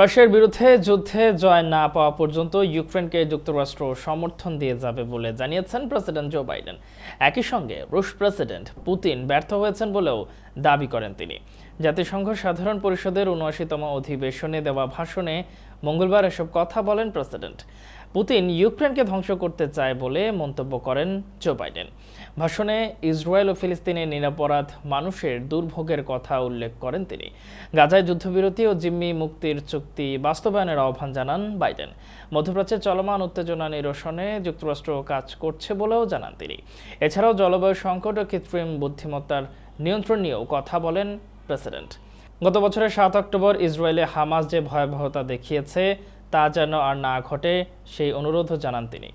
রাশিয়ার বিরুদ্ধে যুদ্ধে জয় না পাওয়া পর্যন্ত ইউক্রেনকে যুক্তরাষ্ট্র সমর্থন দিয়ে যাবে বলে জানিয়েছেন প্রেসিডেন্ট জো বাইডেন। একই সঙ্গে রুশ প্রেসিডেন্ট পুতিন ব্যর্থ হয়েছেন বলেও দাবি করেন তিনি। জাতিসংঘ সাধারণ পরিষদের উনআশিতম অধিবেশনে দেওয়া ভাষণে মঙ্গলবার এসব কথা বলেন প্রেসিডেন্ট। পুতিন ইউক্রেনকে ধ্বংস করতে চায় বলে মন্তব্য করেন জো বাইডেন। ভাষণে ইসরায়েল ও ফিলিস্তিনের নিরাপরাধ মানুষের দুর্ভোগের কথা উল্লেখ করেন তিনি। গাজায় যুদ্ধবিরতি ও জিম্মি মুক্তির চুক্তি বাস্তবায়নের আহ্বান জানান বাইডেন। মধ্যপ্রাচ্যে চলমান উত্তেজনা নিরসনে যুক্তরাষ্ট্র কাজ করছে বলেও জানান তিনি। এছাড়াও জলবায়ু সংকট ও কৃত্রিম বুদ্ধিমত্তার নিয়ন্ত্রণ নিয়েও কথা বলেন প্রেসিডেন্ট। গত বছরের সাত অক্টোবর ইসরায়েলে হামাস যে ভয়াবহতা দেখিয়েছে, তা যেন আর না ঘটে, সেই অনুরোধও জানান তিনি।